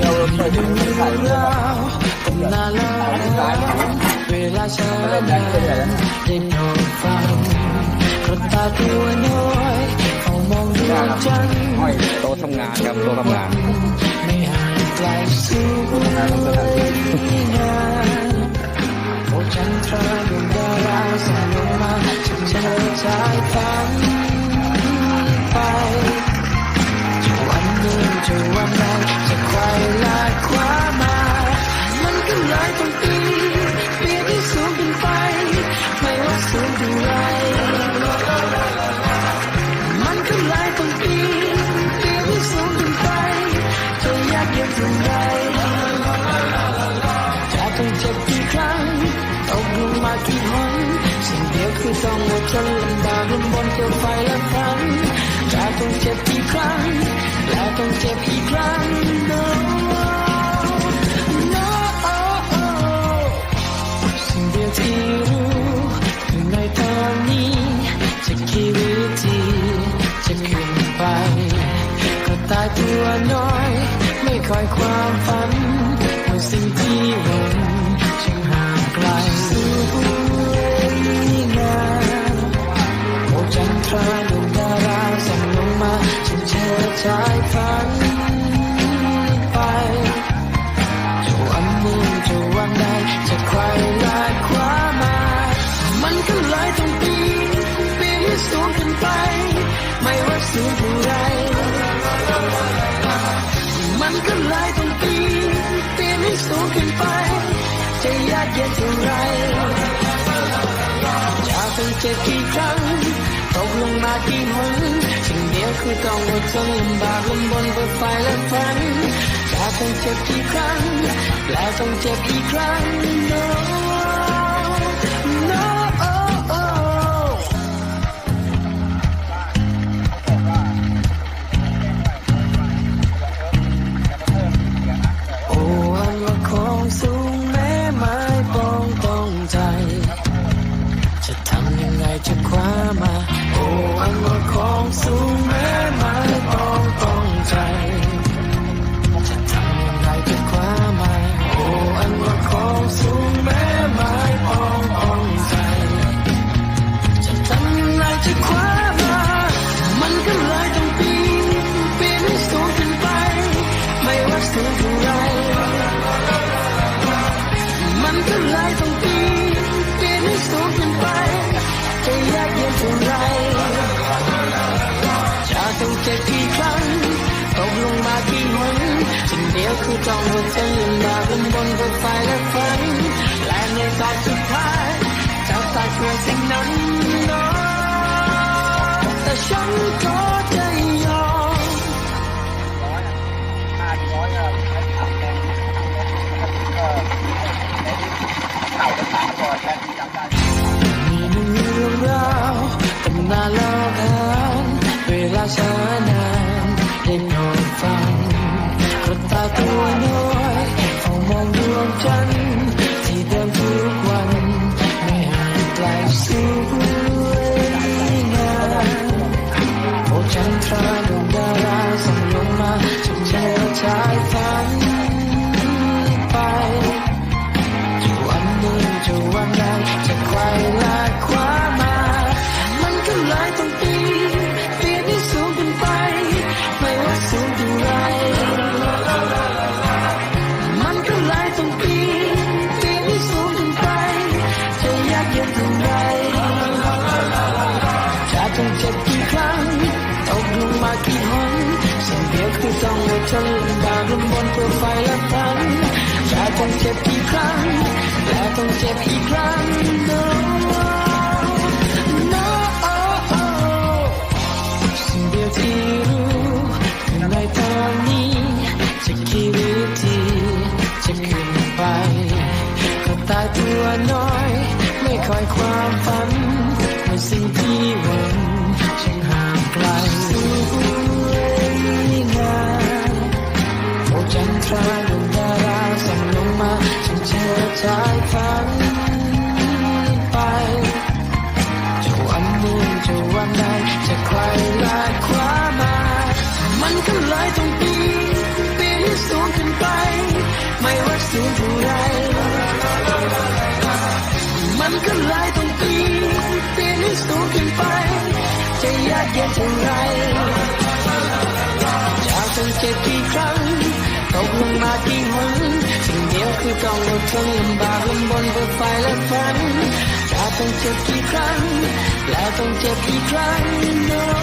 เดียวเปิดดูถ่เลยตำนานเวลาช้านได้นอนฟังกระตาตัวน้อยเอามองดวงจันห้อยโต๊ะทำงานครับโต๊ะทำงานไม่ห่างไกลสู่งาโอ้จันทราดวงดาวสายลงมาฉันเจอชายฝันไปจะวันหนึ่งจะวันใดจ ต้องอดทนลำบากลำบนเพื่อไฟและฝันจะต้องเจ็บกี่ครั้ง และต้องเจ็บอีกครั้ง no no สิ่งเดียวที่รู้คือในตอนนี้จะกี่วิธีจะขึ้นไป ก็ตายตัวน้อย ไม่คอยความฝัน งเดียวคือต้องอดทนลำบากลำบนเพื่อไฟและฝันจะต้องเจ็บกี่ครั้งและต้องเจ็บอีกครั้ง no no oh, oh. โอ้อันว่าของสูงแม้ไม้ปองต้องใจ จะทำยังไงจะคว้ามา โอ้อันว่าของสูงแม้ เดียวคือต้องอดทนลำบากลำบนเพื่อไฟและฝันและในต พื่อไฟและฝันจะต้องเจ็บกี่ครั้งและต้องเจ็บอีกครั้ง no no สิ่งเดียวที่รู้คือในตอนนี้จะกี่วิธีจะขึ้นไปก็ตายตัวน้อย ไม่คอยความฝันในสิ่งที่หวังช่าง สูงเท่าไรมันก็เลยต้องปีนปีนให้สูงขึ้นไป จะยากเย็นเท่าไรจะต้องเจ็บกี่ครั้งตกลงมากี่หนสิ่งเดียวคือต้องอดทนลำบากลำบนเพื่อไฟและฝันจะต้องเจ็บกี่ครั้ง และต้องเจ็บกี่ครั้ง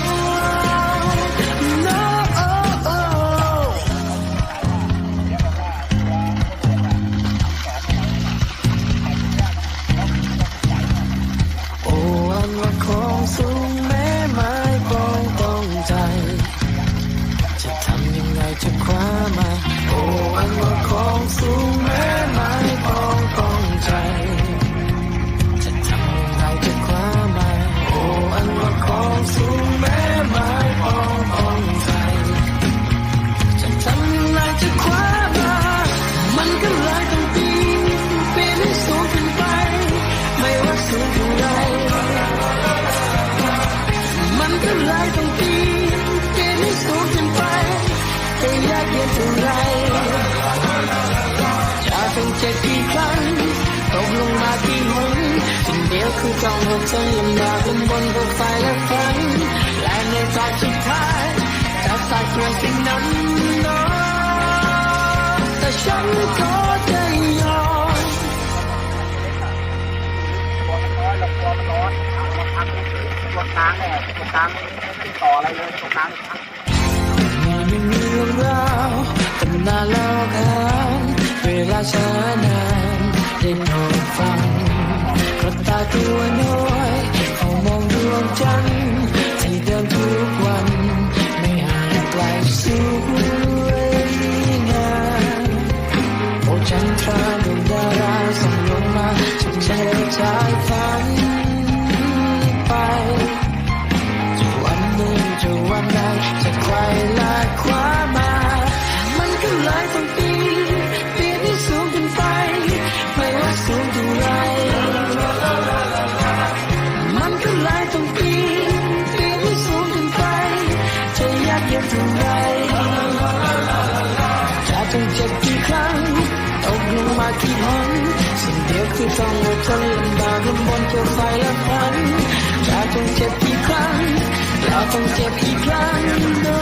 เดียวคือต้องอดทนลำบากลำบนเพื่อไฟและฝันและในตอนสุดท้ายจะสายเพื่อสิ่งนั้นนะแต่ฉันก็จะยอมตัวมันน้อยหลบตัวมันร้อนเอามาพักตัวกลางเนี่ยตัวกลางติดต่ออะไรเลยตัวกลางพักมีมีเรื่องราวตำนานเล่าขานเวลาช้านานได้นอนฟัง กระต่ายตัวน้อยเขามองดวงจันทร์ที่เดินทุกวัน ไม่ห่างไกลสว มากี่หนสิ่งเดียวคือต้องอดทนลำบากลำบนเจอไฟและฝันจะต้องเจ็บกี่ครั้งแล้วต้องเจ็บอีกครั้ง no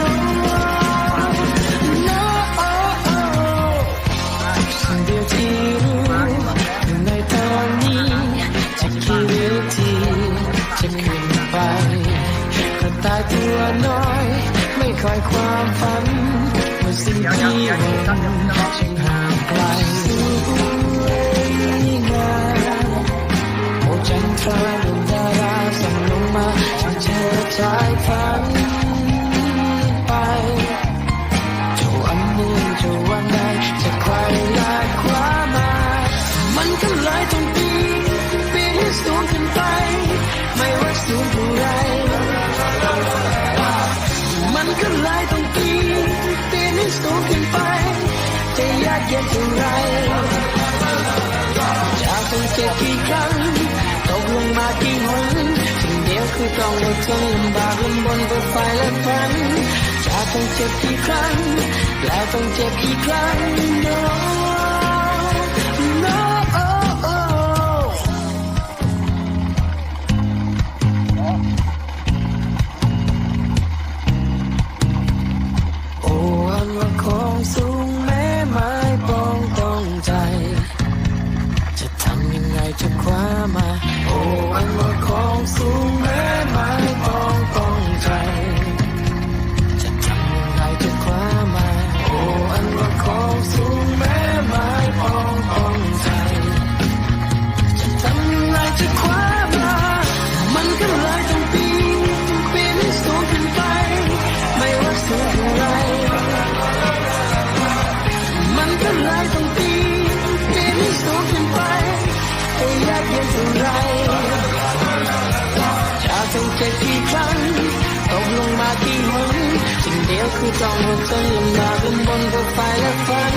no oh, oh. สิ่งเดียวที่รู้อยู่ในตอนนี้จะคิดวิธีจะขึ้นไปกระต่ายตัวน้อย ไม่คอยความฝันว่าสิ่งที่หวังจึงห่างไกล อ้จันทราดวงดาราส่องลงมาจากเชิดชายฝันไปจะวันหนึ่งจะวันใดจะใครลากคว้ามา มันก็เลยต้องปีนปีนให้สูงขึ้นไป ไม่ว่าสูงเท่าไรมันก็เลยต้องปีนปีนให้สูงขึ้นไป จะยากเย็นเท่าไร คือต้องอดทนลำบากลำบนเพื่อไฟและฝันจะต้องเจ็บกี่ครั้งแล้วต้องเจ็บอีกครั้งเนาะ คือต้องอดทนลำบากลำบนเพื่อไฟและฝัน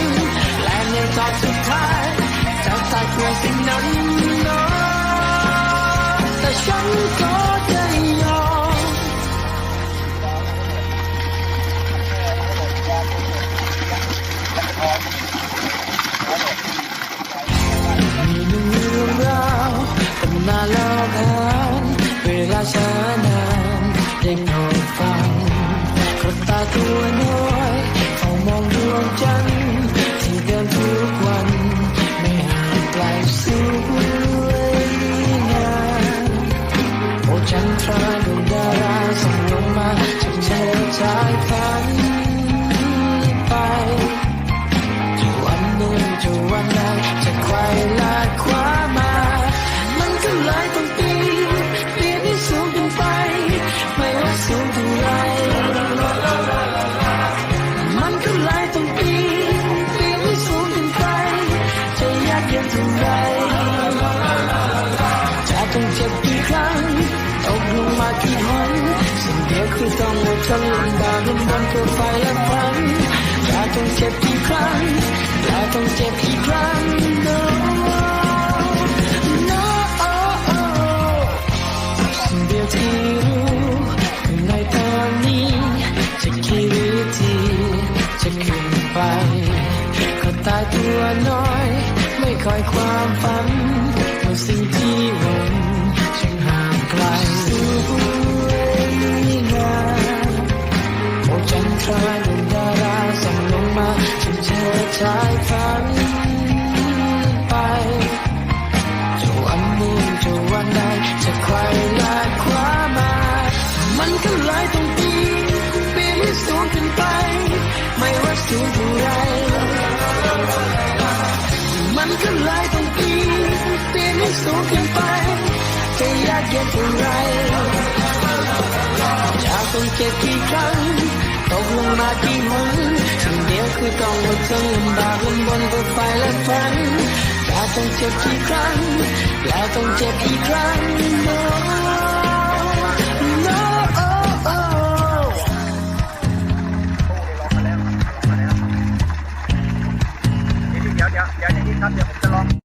และในตอนสุดท้ายจะตายเพื่อสิ่งนั้นนะแต่ฉันก็จะยอมะตาตัวน้อยเฝ้ามองดวงจันทร์ที่เดินทุกวัน ไม่ห่างไกลสวยงานโอ้จันทราดวงดาราส่องลงมาจากเธอชายพัน สิ่งเดียวคือต้องอดทนลำบากลำบนเพื่อไฟและฝันจะต้องเจ็บกี่ครั้งจะต้องเจ็บกี่ครั้ง no no สิ่งเดียวที่รู้ในตอนนี้จะกี่วิธีจะขึ้นไปก็ตายตัวน้อย ไม่คอยความฝัน จะยากเย็นเท่าไรจะต้องเจ็บกี่ครั้งตกลงมากี่หนสิ่งเดียวคือต้องอดทนลำบากลำบนเพื่อไฟและฝันจะต้องเจ็บกี่ครั้ง และต้องเจ็บกี่ครั้ง no no oh, oh. เดี๋ยวเดี๋ยวเดี๋ยวอย่างนี้ครับเดี๋ยวผมจะลอง